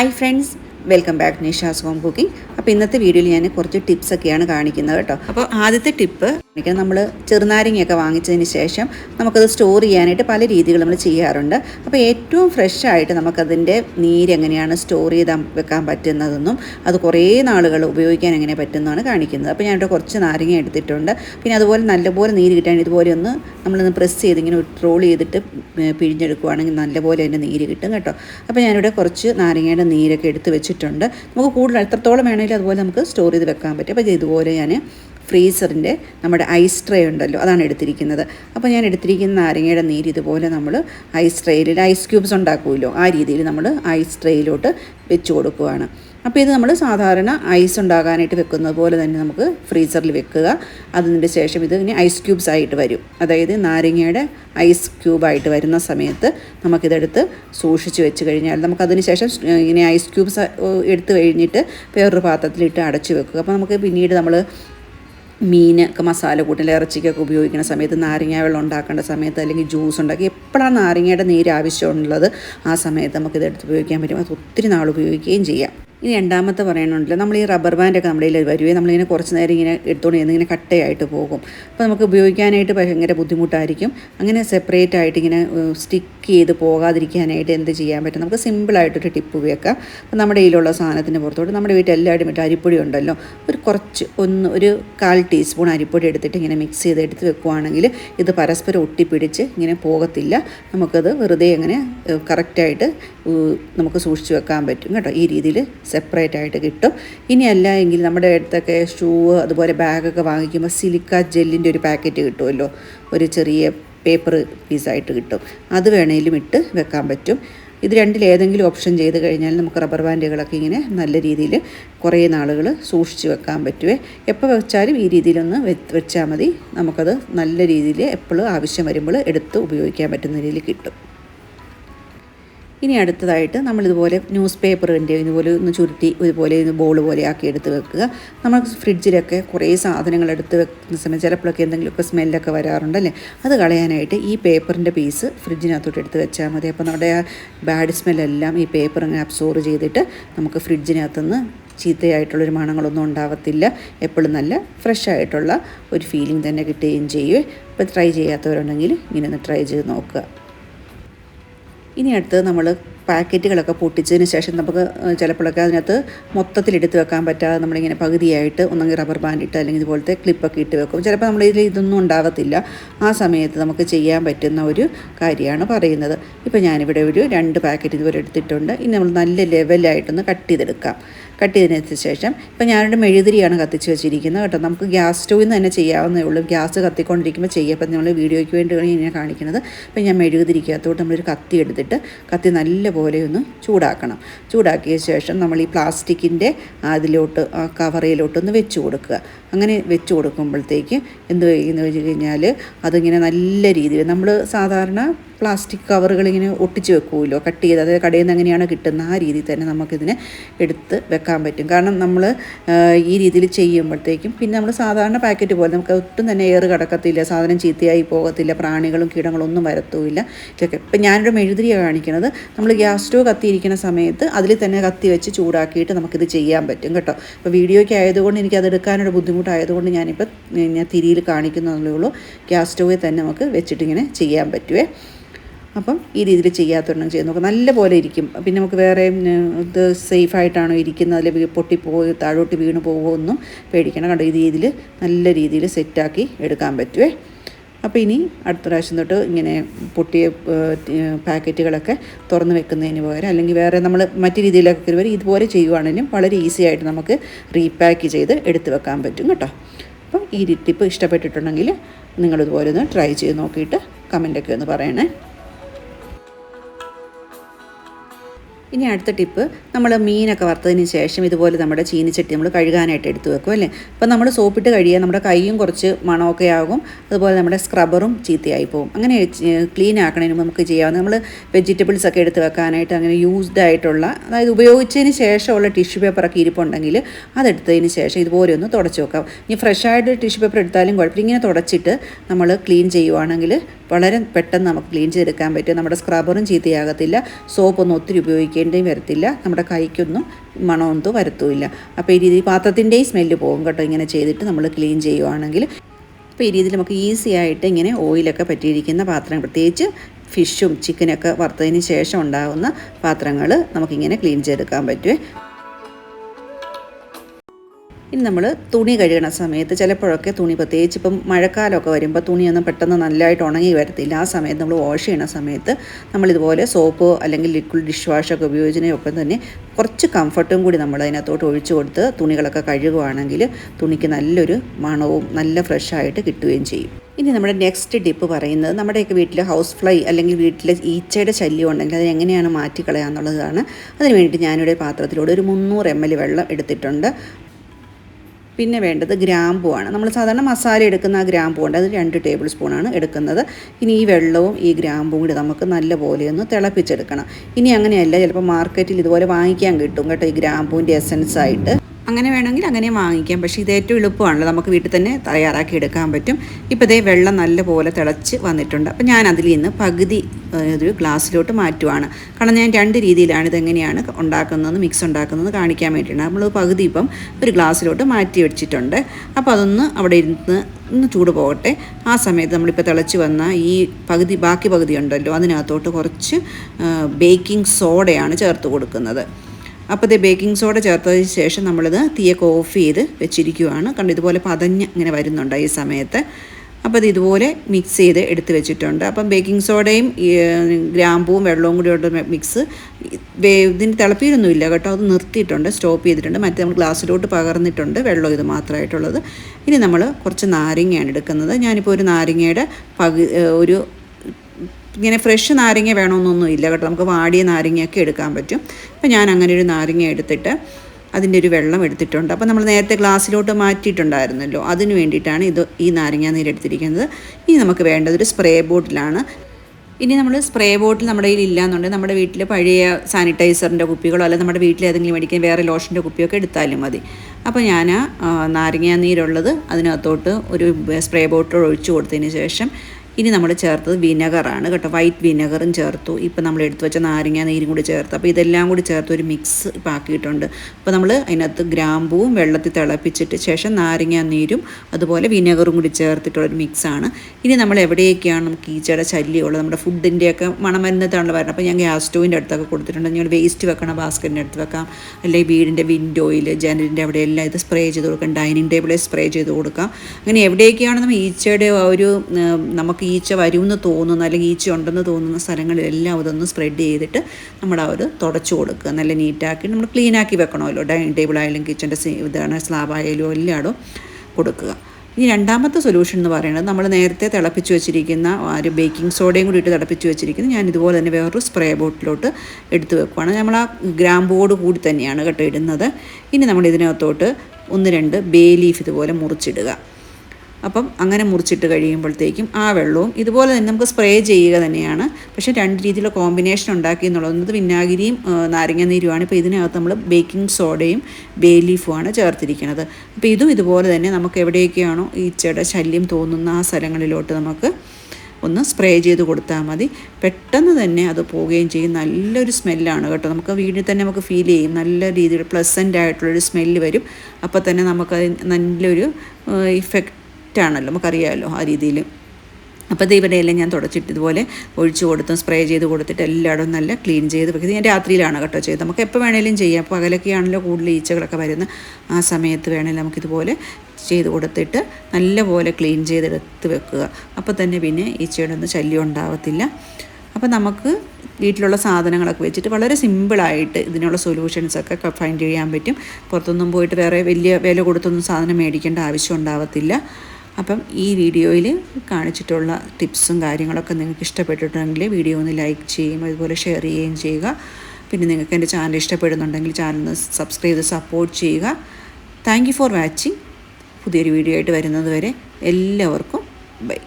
Hi friends welcome back Nisha's home cooking അപ്പോൾ ഇന്നത്തെ വീഡിയോയിൽ ഞാൻ കുറച്ച് ടിപ്സ് ഒക്കെയാണ് കാണിക്കുന്നത് കേട്ടോ. അപ്പോൾ ആദ്യത്തെ ടിപ്പ് നമ്മൾ ചെറുനാരങ്ങയൊക്കെ വാങ്ങിച്ചതിന് ശേഷം നമുക്കത് സ്റ്റോർ ചെയ്യാനായിട്ട് പല രീതികൾ നമ്മൾ ചെയ്യാറുണ്ട്. അപ്പോൾ ഏറ്റവും ഫ്രഷ് ആയിട്ട് നമുക്കതിന്റെ നീര് എങ്ങനെയാണ് സ്റ്റോർ ചെയ്ത് വെക്കാൻ പറ്റുന്നതെന്നും അത് കുറേ നാളുകൾ ഉപയോഗിക്കാൻ എങ്ങനെ പറ്റുന്നതാണ് കാണിക്കുന്നത്. അപ്പോൾ ഞാനിവിടെ കുറച്ച് നാരങ്ങ എടുത്തിട്ടുണ്ട്. പിന്നെ അതുപോലെ നല്ലപോലെ നീര് കിട്ടാൻ ഇതുപോലെ ഒന്ന് നമ്മളൊന്ന് പ്രസ് ചെയ്ത് ഇങ്ങനെ റോൾ ചെയ്തിട്ട് പിഴിഞ്ഞെടുക്കുകയാണെങ്കിൽ നല്ലപോലെ അതിന്റെ നീര് കിട്ടും കേട്ടോ. അപ്പോൾ ഞാനിവിടെ കുറച്ച് നാരങ്ങയുടെ നീരൊക്കെ എടുത്ത് വെച്ചിട്ടുണ്ട്. നമുക്ക് കൂടുതൽ എത്രത്തോളം വേണമെങ്കിലും അതുപോലെ നമുക്ക് സ്റ്റോർ ചെയ്ത് വെക്കാൻ പറ്റും. അപ്പോൾ ഇതുപോലെ ഞാൻ ഫ്രീസറിന്റെ നമ്മുടെ ഐസ് ട്രേ ഉണ്ടല്ലോ അതാണ് എടുത്തിരിക്കുന്നത്. അപ്പോൾ ഞാൻ എടുത്തിരിക്കുന്ന നാരങ്ങയുടെ നീര് ഇതുപോലെ നമ്മൾ ഐസ് ട്രേയിൽ ഐസ് ക്യൂബ്സ് ഉണ്ടാക്കുമല്ലോ ആ രീതിയിൽ നമ്മൾ ഐസ് ട്രേയിലോട്ട് വെച്ച് കൊടുക്കുകയാണ് അപ്പോൾ ഇത് നമ്മൾ സാധാരണ ഐസ് ഉണ്ടാകാനായിട്ട് വെക്കുന്നത് പോലെ തന്നെ നമുക്ക് ഫ്രീസറിൽ വെക്കുക. അതിന് ശേഷം ഇത് ഇനി ഐസ് ക്യൂബ്സ് ആയിട്ട് വരും. അതായത് നാരങ്ങയുടെ ഐസ് ക്യൂബായിട്ട് വരുന്ന സമയത്ത് നമുക്കിതെടുത്ത് സൂക്ഷിച്ച് വെച്ച് കഴിഞ്ഞാൽ നമുക്കതിന് ശേഷം ഇങ്ങനെ ഐസ് ക്യൂബ്സ് എടുത്തു കഴിഞ്ഞിട്ട് വേറൊരു പാത്രത്തിലിട്ട് അടച്ചു വെക്കുക. അപ്പോൾ നമുക്ക് പിന്നീട് നമ്മൾ മീൻ ഒക്കെ മസാല കൂട്ടിൽ ഇറച്ചിക്കൊക്കെ ഉപയോഗിക്കുന്ന സമയത്ത് നാരങ്ങ വെള്ളം ഉണ്ടാക്കേണ്ട സമയത്ത് അല്ലെങ്കിൽ ജ്യൂസ് ഉണ്ടാക്കി എപ്പോഴാണ് നാരങ്ങയുടെ നീര് ആവശ്യമുള്ളത് ആ സമയത്ത് നമുക്കിത് എടുത്ത് ഉപയോഗിക്കാൻ പറ്റും. അത് ഒത്തിരി നാൾ ഉപയോഗിക്കുകയും ചെയ്യാം. ഇനി രണ്ടാമത്തെ പറയണുണ്ടല്ലോ നമ്മൾ ഈ റബ്ബർ ബാൻഡൊക്കെ നമ്മുടെ കയ്യിൽ വരുവേ നമ്മളിങ്ങനെ കുറച്ച് നേരം ഇങ്ങനെ എടുത്തുകൊണ്ട് ഇങ്ങനെ കട്ടയായിട്ട് പോകും. അപ്പോൾ നമുക്ക് ഉപയോഗിക്കാനായിട്ട് ഭയങ്കര ബുദ്ധിമുട്ടായിരിക്കും. അങ്ങനെ സെപ്പറേറ്റ് ആയിട്ട് ഇങ്ങനെ സ്റ്റിക്ക് ചെയ്ത് പോകാതിരിക്കാനായിട്ട് എന്ത് ചെയ്യാൻ പറ്റും? നമുക്ക് സിമ്പിളായിട്ടൊരു ടിപ്പ് ഉപയോഗിക്കാം. അപ്പോൾ നമ്മുടെ കയ്യിലുള്ള സാധനത്തിന് പുറത്തോട്ട് നമ്മുടെ വീട്ടിൽ എല്ലാവരും അരിപ്പൊടി ഉണ്ടല്ലോ. ഒരു കുറച്ച് ഒന്ന് ഒരു കാൽ ടീസ്പൂൺ അരിപ്പൊടി എടുത്തിട്ട് ഇങ്ങനെ മിക്സ് ചെയ്ത് എടുത്ത് വെക്കുവാണെങ്കിൽ ഇത് പരസ്പരം ഒട്ടിപ്പിടിച്ച് ഇങ്ങനെ പോകത്തില്ല. നമുക്കത് വെറുതെ അങ്ങനെ കറക്റ്റായിട്ട് നമുക്ക് സൂക്ഷിച്ച് വെക്കാൻ പറ്റും കേട്ടോ. ഈ രീതിയിൽ സെപ്പറേറ്റ് ആയിട്ട് കിട്ടും. ഇനി അല്ല എങ്കിൽ നമ്മുടെ അടുത്തൊക്കെ ഷൂ അതുപോലെ ബാഗൊക്കെ വാങ്ങിക്കുമ്പോൾ സിലിക്ക ജെല്ലിന്റെ ഒരു പാക്കറ്റ് കിട്ടുമല്ലോ. ഒരു ചെറിയ പേപ്പർ പീസായിട്ട് കിട്ടും. അത് വേണേലും ഇട്ട് വെക്കാൻ പറ്റും. ഇത് രണ്ടിൽ ഏതെങ്കിലും ഓപ്ഷൻ ചെയ്ത് കഴിഞ്ഞാൽ നമുക്ക് റബ്ബർ ബാൻഡുകളൊക്കെ ഇങ്ങനെ നല്ല രീതിയിൽ കുറേ നാളുകൾ സൂക്ഷിച്ച് വെക്കാൻ പറ്റുമേ എപ്പോൾ വെച്ചാലും ഈ രീതിയിലൊന്ന് വെച്ചാൽ മതി. നമുക്കത് നല്ല രീതിയിൽ എപ്പോഴും ആവശ്യം വരുമ്പോൾ എടുത്ത് ഉപയോഗിക്കാൻ പറ്റുന്ന രീതിയിൽ കിട്ടും. ഇനി അടുത്തതായിട്ട് നമ്മളിതുപോലെ ന്യൂസ് പേപ്പറിന്റെ ഇതുപോലെ ഒന്ന് ചുരുട്ടി ഇതുപോലെ ബോൾ പോലെ ആക്കി എടുത്ത് വെക്കുക. നമ്മൾ ഫ്രിഡ്ജിലൊക്കെ കുറേ സാധനങ്ങൾ എടുത്ത് വെക്കുന്ന സമയം ചിലപ്പോഴൊക്കെ എന്തെങ്കിലുമൊക്കെ സ്മെല്ലൊക്കെ വരാറുണ്ടല്ലേ? അത് കളയാനായിട്ട് ഈ പേപ്പറിന്റെ പീസ് ഫ്രിഡ്ജിനകത്തോട്ട് എടുത്ത് വെച്ചാൽ മതി. അപ്പോൾ നമ്മുടെ ആ ബാഡ് സ്മെല്ലെല്ലാം ഈ പേപ്പർ ഇങ്ങനെ അബ്സോർവ് ചെയ്തിട്ട് നമുക്ക് ഫ്രിഡ്ജിനകത്തുനിന്ന് ചീത്തയായിട്ടുള്ളൊരു മണങ്ങളൊന്നും ഉണ്ടാവത്തില്ല. എപ്പോഴും നല്ല ഫ്രഷ് ആയിട്ടുള്ള ഒരു ഫീലിംഗ് തന്നെ കിട്ടുകയും ചെയ്യും. അപ്പോൾ ട്രൈ ചെയ്യാത്തവരുണ്ടെങ്കിൽ ഇങ്ങനെ ഒന്ന് ട്രൈ ചെയ്ത് നോക്കുക. ഇനി അടുത്ത് നമ്മൾ പാക്കറ്റുകളൊക്കെ പൊട്ടിച്ചതിന് ശേഷം നമുക്ക് ചിലപ്പോഴൊക്കെ അതിനകത്ത് മൊത്തത്തിൽ എടുത്ത് വെക്കാൻ പറ്റാതെ നമ്മളിങ്ങനെ പകുതിയായിട്ട് ഒന്നെങ്കിൽ റബ്ബർ ബാൻഡ് ഇട്ട് അല്ലെങ്കിൽ ഇതുപോലത്തെ ക്ലിപ്പൊക്കെ ഇട്ട് വെക്കും. ചിലപ്പോൾ നമ്മൾ ഇതിൽ ഇതൊന്നും ഉണ്ടാകത്തില്ല ആ സമയത്ത് നമുക്ക് ചെയ്യാൻ പറ്റുന്ന ഒരു കാര്യമാണ് പറയുന്നത്. ഇപ്പോൾ ഞാനിവിടെ ഒരു രണ്ട് പാക്കറ്റ് ഇതുപോലെ എടുത്തിട്ടുണ്ട്. ഇനി നമ്മൾ നല്ല ലെവലായിട്ടൊന്ന് കട്ട് ചെയ്തെടുക്കാം. കട്ട് ചെയ്തതിന് ശേഷം ഇപ്പം ഞാനൊരു മെഴുതിരിയാണ് കത്തിച്ച് വെച്ചിരിക്കുന്നത് കേട്ടോ. നമുക്ക് ഗ്യാസ് സ്റ്റോവിൽ നിന്ന് തന്നെ ചെയ്യാവുന്നേ ഉള്ളൂ. ഗ്യാസ് കത്തിക്കൊണ്ടിരിക്കുമ്പോൾ ചെയ്യുക അപ്പം നമ്മൾ വീഡിയോയ്ക്ക് വേണ്ടിയാണ് ഞാൻ കാണിക്കുന്നത്. അപ്പോൾ ഞാൻ മെഴുകുതിരിക്കകത്തോട്ട് നമ്മളൊരു കത്തി എടുത്തിട്ട് കത്തി നല്ലപോലെ ഒന്ന് ചൂടാക്കണം. ചൂടാക്കിയ ശേഷം നമ്മൾ ഈ പ്ലാസ്റ്റിക്കിന്റെ അതിലോട്ട് ആ കവറയിലോട്ടൊന്ന് വെച്ച് കൊടുക്കുക. അങ്ങനെ വെച്ച് കൊടുക്കുമ്പോഴത്തേക്ക് എന്ത് ചെയ്യുന്നു വെച്ച് കഴിഞ്ഞാൽ അതിങ്ങനെ നല്ല രീതിയിൽ നമ്മൾ സാധാരണ പ്ലാസ്റ്റിക് കവറുകൾ ഇങ്ങനെ ഒട്ടിച്ച് വെക്കുമല്ലോ കട്ട് ചെയ്ത് അതായത് കടയിൽ നിന്ന് എങ്ങനെയാണ് കിട്ടുന്ന ആ രീതിയിൽ തന്നെ നമുക്കിതിനെ എടുത്ത് വെക്കാൻ പറ്റും. കാരണം നമ്മൾ ഈ രീതിയിൽ ചെയ്യുമ്പോഴത്തേക്കും പിന്നെ നമ്മൾ സാധാരണ പാക്കറ്റ് പോലെ നമുക്ക് ഒട്ടും തന്നെ എയർ കിടക്കത്തില്ല സാധനം ചീത്തയായി പോകത്തില്ല പ്രാണികളും കീടങ്ങളും ഒന്നും വരത്തുമില്ല. ഇതൊക്കെ ഇപ്പം ഞാനൊരു മെഴുതിരിയാണ് കാണിക്കുന്നത് നമ്മൾ ഗ്യാസ് സ്റ്റോവ് കത്തിയിരിക്കുന്ന സമയത്ത് അതിൽ തന്നെ കത്തി വെച്ച് ചൂടാക്കിയിട്ട് നമുക്കിത് ചെയ്യാൻ പറ്റും കേട്ടോ. അപ്പോൾ വീഡിയോയ്ക്ക് ആയതുകൊണ്ട് എനിക്ക് അതെടുക്കാനൊരു ബുദ്ധിമുട്ടായതുകൊണ്ട് ഞാനിപ്പോൾ ഞാൻ തിരിയിൽ കാണിക്കുന്നതേ ഉള്ളൂ. ഗ്യാസ് സ്റ്റോവിൽ തന്നെ നമുക്ക് വെച്ചിട്ടിങ്ങനെ ചെയ്യാൻ പറ്റുമേ അപ്പം ഈ രീതിയിൽ ചെയ്യാത്തൊരെണ്ണം ചെയ്ത് നോക്കാം. നല്ല പോലെ ഇരിക്കും. പിന്നെ നമുക്ക് വേറെ ഇത് സേഫായിട്ടാണോ ഇരിക്കുന്നത്? അല്ലെങ്കിൽ പൊട്ടിപ്പോയി താഴോട്ട് വീണ് പോകുമോ ഒന്നും പേടിക്കണം കണ്ടോ? ഈ രീതിയിൽ നല്ല രീതിയിൽ സെറ്റാക്കി എടുക്കാൻ പറ്റുമേ അപ്പോൾ ഇനി അടുത്ത പ്രാവശ്യം തൊട്ട് ഇങ്ങനെ പൊട്ടിയ പാക്കറ്റുകളൊക്കെ തുറന്ന് വെക്കുന്നതിന് പകരം അല്ലെങ്കിൽ വേറെ നമ്മൾ മറ്റു രീതിയിലൊക്കെ വരും ഇതുപോലെ ചെയ്യുവാണെങ്കിലും വളരെ ഈസി ആയിട്ട് നമുക്ക് റീപാക്ക് ചെയ്ത് എടുത്തു വെക്കാൻ പറ്റും കേട്ടോ. അപ്പം ഈ ടിപ്പ് ഇഷ്ടപ്പെട്ടിട്ടുണ്ടെങ്കിൽ നിങ്ങളിതുപോലെ ഒന്ന് ട്രൈ ചെയ്ത് നോക്കിയിട്ട് കമന്റൊക്കെ ഒന്ന് പറയണേ. ഇനി അടുത്ത ടിപ്പ് നമ്മൾ മീനൊക്കെ വറുത്തതിന് ശേഷം ഇതുപോലെ നമ്മുടെ ചീനിച്ചട്ടി നമ്മൾ കഴുകാനായിട്ട് എടുത്ത് വെക്കും അല്ലേ? അപ്പോൾ നമ്മൾ സോപ്പിട്ട് കഴിയുക നമ്മുടെ കൈയും കുറച്ച് മണമൊക്കെ ആകും. അതുപോലെ നമ്മുടെ സ്ക്രബറും ചീത്തയായി പോകും അങ്ങനെ ക്ലീൻ ആക്കണതിന് നമുക്ക് ചെയ്യാവുന്ന നമ്മൾ വെജിറ്റബിൾസ് ഒക്കെ എടുത്ത് വെക്കാനായിട്ട് അങ്ങനെ യൂസ്ഡ് ആയിട്ടുള്ള അതായത് ഉപയോഗിച്ചതിന് ശേഷമുള്ള ടിഷ്യൂ പേപ്പറൊക്കെ ഇരിപ്പുണ്ടെങ്കിൽ അതെടുത്തതിന് ശേഷം ഇതുപോലെ ഒന്ന് തുടച്ച് വെക്കാം. ഇനി ഫ്രഷ് ആയിട്ട് ടിഷ്യൂ പേപ്പർ എടുത്താലും കുഴപ്പമില്ല. ഇങ്ങനെ തുടച്ചിട്ട് നമ്മൾ ക്ലീൻ ചെയ്യുവാണെങ്കിൽ വളരെ പെട്ടെന്ന് നമുക്ക് ക്ലീൻ ചെയ്തെടുക്കാൻ പറ്റും. നമ്മുടെ സ്ക്രബറും ചീത്തയാകത്തില്ല. സോപ്പൊന്നും ഒത്തിരി ഉപയോഗിക്കുക കഴിക്കേണ്ടിയും വരത്തില്ല. നമ്മുടെ കൈക്കൊന്നും മണമൊന്നും വരത്തുമില്ല അപ്പോൾ ഈ രീതിയിൽ പാത്രത്തിന്റെയും സ്മെല്ല് പോകും കേട്ടോ ഇങ്ങനെ ചെയ്തിട്ട് നമ്മൾ ക്ലീൻ ചെയ്യുവാണെങ്കിൽ. അപ്പോൾ ഈ രീതിയിൽ നമുക്ക് ഈസി ആയിട്ട് ഇങ്ങനെ ഓയിലൊക്കെ പറ്റിയിരിക്കുന്ന പാത്രം പ്രത്യേകിച്ച് ഫിഷും ചിക്കനൊക്കെ വറുത്തതിന് ശേഷം ഉണ്ടാകുന്ന പാത്രങ്ങൾ നമുക്കിങ്ങനെ ക്ലീൻ ചെയ്തെടുക്കാൻ പറ്റുമേ ഇനി നമ്മൾ തുണി കഴുകണ സമയത്ത് ചിലപ്പോഴൊക്കെ തുണി പ്രത്യേകിച്ച് ഇപ്പം മഴക്കാലമൊക്കെ വരുമ്പോൾ തുണിയൊന്നും പെട്ടെന്ന് നല്ലതായിട്ട് ഉണങ്ങി വരത്തില്ല. ആ സമയത്ത് നമ്മൾ വാഷ് ചെയ്യണ സമയത്ത് നമ്മളിതുപോലെ സോപ്പ് അല്ലെങ്കിൽ ലിക്വിഡ് ഡിഷ് വാഷൊക്കെ ഉപയോഗിച്ചതിനൊപ്പം തന്നെ കുറച്ച് കംഫർട്ടും കൂടി നമ്മൾ അതിനകത്തോട്ട് ഒഴിച്ചു കൊടുത്ത് തുണികളൊക്കെ കഴുകുവാണെങ്കിൽ തുണിക്ക് നല്ലൊരു മണവും നല്ല ഫ്രഷായിട്ട് കിട്ടുകയും ചെയ്യും. ഇനി നമ്മുടെ നെക്സ്റ്റ് ടിപ്പ് പറയുന്നത് നമ്മുടെയൊക്കെ വീട്ടിൽ ഹൗസ് ഫ്ലൈ അല്ലെങ്കിൽ വീട്ടിലെ ഈച്ചയുടെ ശല്യം ഉണ്ടെങ്കിൽ അത് എങ്ങനെയാണ് മാറ്റിക്കളയാന്നുള്ളതാണ് അതിന് വേണ്ടിയിട്ട് ഞാനിവിടെ പാത്രത്തിലൂടെ ഒരു മുന്നൂറ് എം എൽ വെള്ളം എടുത്തിട്ടുണ്ട്. പിന്നെ വേണ്ടത് ഗ്രാമ്പുവാണ് നമ്മൾ സാധാരണ മസാല എടുക്കുന്ന ആ ഗ്രാമ്പു ഉണ്ട്. അത് രണ്ട് ടേബിൾ സ്പൂണാണ് എടുക്കുന്നത്. ഇനി ഈ വെള്ളവും ഈ ഗ്രാമ്പും കൂടി നമുക്ക് നല്ലപോലെ ഒന്ന് തിളപ്പിച്ചെടുക്കണം. ഇനി അങ്ങനെയല്ല ചിലപ്പോൾ മാർക്കറ്റിൽ ഇതുപോലെ വാങ്ങിക്കാൻ കിട്ടും കേട്ടോ ഈ ഗ്രാമ്പുവിന്റെ എസൻസ് ആയിട്ട്. അങ്ങനെ വേണമെങ്കിൽ അങ്ങനെ വാങ്ങിക്കാം. പക്ഷേ ഇത് ഏറ്റവും എളുപ്പമാണല്ലോ. നമുക്ക് വീട്ടിൽ തന്നെ തയ്യാറാക്കി എടുക്കാൻ പറ്റും. ഇപ്പോൾ ഇതേ വെള്ളം നല്ലപോലെ തിളച്ച് വന്നിട്ടുണ്ട്. അപ്പോൾ ഞാൻ അതിൽ നിന്ന് പകുതി ഒരു ഗ്ലാസ്സിലോട്ട് മാറ്റുവാണ്. കാരണം ഞാൻ രണ്ട് രീതിയിലാണ് ഇതെങ്ങനെയാണ് ഉണ്ടാക്കുന്നത് മിക്സ് ഉണ്ടാക്കുന്നത് കാണിക്കാൻ വേണ്ടിയിട്ടാണ്. നമ്മൾ പകുതി ഇപ്പം ഒരു ഗ്ലാസ്സിലോട്ട് മാറ്റി വെച്ചിട്ടുണ്ട്. അപ്പോൾ അതൊന്ന് അവിടെ ഇരുന്ന് ഒന്ന് ചൂട് പോകട്ടെ. ആ സമയത്ത് നമ്മളിപ്പോൾ തിളച്ച് വന്ന ഈ പകുതി ബാക്കി പകുതി ഉണ്ടല്ലോ. അതിനകത്തോട്ട് കുറച്ച് ബേക്കിംഗ് സോഡയാണ് ചേർത്ത് കൊടുക്കുന്നത്. അപ്പോൾ ഇത് ബേക്കിംഗ് സോഡ ചേർത്തതിന് ശേഷം നമ്മളിത് തീയൊക്കെ ഓഫ് ചെയ്ത് വെച്ചിരിക്കുവാണ്. കണ്ട് ഇതുപോലെ പതഞ്ഞ് ഇങ്ങനെ വരുന്നുണ്ട് ഈ സമയത്ത്. അപ്പോൾ ഇത് ഇതുപോലെ മിക്സ് ചെയ്ത് എടുത്ത് വെച്ചിട്ടുണ്ട്. അപ്പം ബേക്കിംഗ് സോഡയും ഗ്രാമ്പൂവും വെള്ളവും കൂടി ഉള്ള മിക്സ് ഇതിന് തിളപ്പിയൊന്നുമില്ല കേട്ടോ. അത് നിർത്തിയിട്ടുണ്ട് സ്റ്റോപ്പ് ചെയ്തിട്ടുണ്ട്. മറ്റേ നമ്മൾ ഗ്ലാസ്സിലോട്ട് പകർന്നിട്ടുണ്ട് വെള്ളം ഇത് മാത്രമായിട്ടുള്ളത്. ഇനി നമ്മൾ കുറച്ച് നാരങ്ങയാണ് എടുക്കുന്നത്. ഞാനിപ്പോൾ ഒരു നാരങ്ങയുടെ പകു ഒരു ഇങ്ങനെ ഫ്രഷ് നാരങ്ങ വേണമെന്നൊന്നും ഇല്ല കേട്ടോ. നമുക്ക് വാടിയ നാരങ്ങയൊക്കെ എടുക്കാൻ പറ്റും. അപ്പോൾ ഞാൻ അങ്ങനെ ഒരു നാരങ്ങ എടുത്തിട്ട് അതിന്റെ ഒരു വെള്ളം എടുത്തിട്ടുണ്ട്. അപ്പോൾ നമ്മൾ നേരത്തെ ഗ്ലാസ്സിലോട്ട് മാറ്റിയിട്ടുണ്ടായിരുന്നല്ലോ. അതിന് വേണ്ടിയിട്ടാണ് ഇത് ഈ നാരങ്ങ നീര് എടുത്തിരിക്കുന്നത്. ഇനി നമുക്ക് വേണ്ടത് ഒരു സ്പ്രേ ബോട്ടിലാണ് ഇനി നമ്മൾ സ്പ്രേ ബോട്ടിൽ നമ്മുടെ കയ്യിൽ ഇല്ലാന്നുണ്ടെങ്കിൽ നമ്മുടെ വീട്ടിൽ പഴയ സാനിറ്റൈസറിന്റെ കുപ്പികളോ അല്ലെങ്കിൽ നമ്മുടെ വീട്ടിൽ ഏതെങ്കിലും മേടിക്കാൻ വേറെ ലോഷന്റെ കുപ്പിയൊക്കെ എടുത്താലും മതി. അപ്പോൾ ഞാൻ നാരങ്ങ നീരുള്ളത് അതിനകത്തോട്ട് ഒരു സ്പ്രേ ബോട്ടിൽ ഒഴിച്ചു കൊടുത്തതിന് ശേഷം ഇനി നമ്മൾ ചേർത്തത് വിനെഗറാണ് കേട്ടോ. വൈറ്റ് വിനെഗറും ചേർത്തു. ഇപ്പോൾ നമ്മൾ എടുത്തു വെച്ച നാരങ്ങ നീരും കൂടി ചേർത്ത്. അപ്പോൾ ഇതെല്ലാം കൂടി ചേർത്ത് ഒരു മിക്സ് ഇപ്പോൾ ആക്കിയിട്ടുണ്ട് അപ്പോൾ നമ്മൾ അതിനകത്ത് ഗ്രാമ്പൂവും വെള്ളത്തിൽ തിളപ്പിച്ചിട്ട് ശേഷം നാരങ്ങ നീരും അതുപോലെ വിനെഗറും കൂടി ചേർത്തിട്ടുള്ളൊരു മിക്സാണ് ഇനി നമ്മൾ എവിടെയൊക്കെയാണ് നമുക്ക് ഈച്ചയുടെ ശല്യമുള്ളത്? നമ്മുടെ ഫുഡിന്റെയൊക്കെ മണം വരുന്നതാണല്ലോ വരുന്നത്. അപ്പോൾ ഞാൻ ഗ്യാസ് സ്റ്റോവിന്റെ അടുത്തൊക്കെ കൊടുത്തിട്ടുണ്ട്. ഞങ്ങൾ വേസ്റ്റ് വെക്കണ ബാസ്ക്കറ്റിന്റെ അടുത്ത് വെക്കാം. അല്ലെങ്കിൽ വീടിന്റെ വിൻഡോയിൽ ജനലിന്റെ അവിടെ എല്ലാം ഇത് സ്പ്രേ ചെയ്ത് കൊടുക്കാം. ഡൈനിങ് ടേബിളിൽ സ്പ്രേ ചെയ്ത് കൊടുക്കാം. അങ്ങനെ എവിടെയൊക്കെയാണ് നമ്മൾ ഈച്ചയുടെ ഒരു നമുക്ക് ഈച്ച വരുമെന്ന് തോന്നുന്ന അല്ലെങ്കിൽ ഈച്ച ഉണ്ടെന്ന് തോന്നുന്ന സ്ഥലങ്ങളിലെല്ലാം അതൊന്ന് സ്പ്രെഡ് ചെയ്തിട്ട് നമ്മൾ ആ ഒരു തുടച്ചു കൊടുക്കുക. നല്ല നീറ്റാക്കി നമ്മൾ ക്ലീൻ ആക്കി വെക്കണമല്ലോ. ഡൈനിങ് ടേബിൾ ആയാലും കിച്ചന്റെ ഇതാണ് സ്ലാബ് ആയാലും എല്ലായിടും കൊടുക്കുക. ഇനി രണ്ടാമത്തെ സൊല്യൂഷൻ എന്ന് പറയുന്നത് നമ്മൾ നേരത്തെ തിളപ്പിച്ച് വെച്ചിരിക്കുന്ന ഒരു ബേക്കിംഗ് സോഡയും കൂടി ഇട്ട് തിളപ്പിച്ച് വെച്ചിരിക്കുന്നത് ഞാൻ ഇതുപോലെ തന്നെ വേറൊരു സ്പ്രേ ബോട്ടിലോട്ട് എടുത്ത് വെക്കുവാണ്. നമ്മൾ ആ ഗ്രാമ്പോട് കൂടി തന്നെയാണ് കേട്ടോ ഇടുന്നത്. ഇനി നമ്മൾ ഇതിനകത്തോട്ട് ഒന്ന് രണ്ട് ബേ ലീഫ് ഇതുപോലെ മുറിച്ചിടുക. അപ്പം അങ്ങനെ മുറിച്ചിട്ട് കഴിയുമ്പോഴത്തേക്കും ആ വെള്ളവും ഇതുപോലെ തന്നെ നമുക്ക് സ്പ്രേ ചെയ്യുക തന്നെയാണ്. പക്ഷേ രണ്ട് രീതിയിലുള്ള കോമ്പിനേഷൻ ഉണ്ടാക്കി എന്നുള്ളത് വിനാഗിരിയും നാരങ്ങ നീരുമാണ്. ഇപ്പോൾ ഇതിനകത്ത് നമ്മൾ ബേക്കിംഗ് സോഡയും ബേ ലീഫുമാണ് ചേർത്തിരിക്കുന്നത്. അപ്പോൾ ഇതും ഇതുപോലെ തന്നെ നമുക്ക് എവിടെയൊക്കെയാണോ ഈച്ചയുടെ ശല്യം തോന്നുന്ന ആ സ്ഥലങ്ങളിലോട്ട് നമുക്ക് ഒന്ന് സ്പ്രേ ചെയ്ത് കൊടുത്താൽ മതി. പെട്ടെന്ന് തന്നെ അത് പോവുകയും ചെയ്യും. നല്ലൊരു സ്മെല്ലാണ് കേട്ടോ. നമുക്ക് വീട്ടിൽ തന്നെ നമുക്ക് ഫീൽ ചെയ്യും. നല്ല രീതിയിൽ പ്ലസന്റ് ആയിട്ടുള്ളൊരു സ്മെല്ല് വരും. അപ്പോൾ തന്നെ നമുക്ക് നല്ലൊരു ഇഫക്റ്റ് ആണല്ലോ നമുക്കറിയാമല്ലോ ആ രീതിയിൽ. അപ്പോൾ ഇത് ഇവിടെയെല്ലാം ഞാൻ തുടച്ചിട്ട് ഇതുപോലെ ഒഴിച്ചു കൊടുത്തും സ്പ്രേ ചെയ്ത് കൊടുത്തിട്ട് എല്ലായിടവും നല്ല ക്ലീൻ ചെയ്ത് വെക്കുന്നത് ഞാൻ രാത്രിയിലാണ് കേട്ടോ ചെയ്ത് നമുക്ക് എപ്പോൾ വേണേലും ചെയ്യാം. അപ്പോൾ അകലൊക്കെയാണല്ലോ കൂടുതൽ ഈച്ചകളൊക്കെ വരുന്ന ആ സമയത്ത് വേണേലും നമുക്കിതുപോലെ ചെയ്ത് കൊടുത്തിട്ട് നല്ലപോലെ ക്ലീൻ ചെയ്തെടുത്ത് വെക്കുക. അപ്പോൾ തന്നെ പിന്നെ ഈച്ചയുടെ ഒന്നും ശല്യം ഉണ്ടാവത്തില്ല. അപ്പോൾ നമുക്ക് വീട്ടിലുള്ള സാധനങ്ങളൊക്കെ വെച്ചിട്ട് വളരെ സിമ്പിളായിട്ട് ഇതിനുള്ള സൊല്യൂഷൻസൊക്കെ ഫൈൻഡ് ചെയ്യാൻ പറ്റും. പുറത്തൊന്നും പോയിട്ട് വേറെ വലിയ വില കൊടുത്തൊന്നും സാധനം മേടിക്കേണ്ട ആവശ്യം ഉണ്ടാവത്തില്ല. അപ്പം ഈ വീഡിയോയിൽ കാണിച്ചിട്ടുള്ള ടിപ്സും കാര്യങ്ങളൊക്കെ നിങ്ങൾക്ക് ഇഷ്ടപ്പെട്ടിട്ടുണ്ടെങ്കിൽ വീഡിയോ ഒന്ന് ലൈക്ക് ചെയ്യുകയും അതുപോലെ ഷെയർ ചെയ്യുകയും ചെയ്യുക. പിന്നെ നിങ്ങൾക്ക് എന്റെ ചാനൽ ഇഷ്ടപ്പെടുന്നുണ്ടെങ്കിൽ ചാനൽ ഒന്ന് സബ്സ്ക്രൈബ് ചെയ്ത് സപ്പോർട്ട് ചെയ്യുക. Thank for watching. പുതിയൊരു വീഡിയോ ആയിട്ട് വരുന്നത് വരെ എല്ലാവർക്കും ബൈ.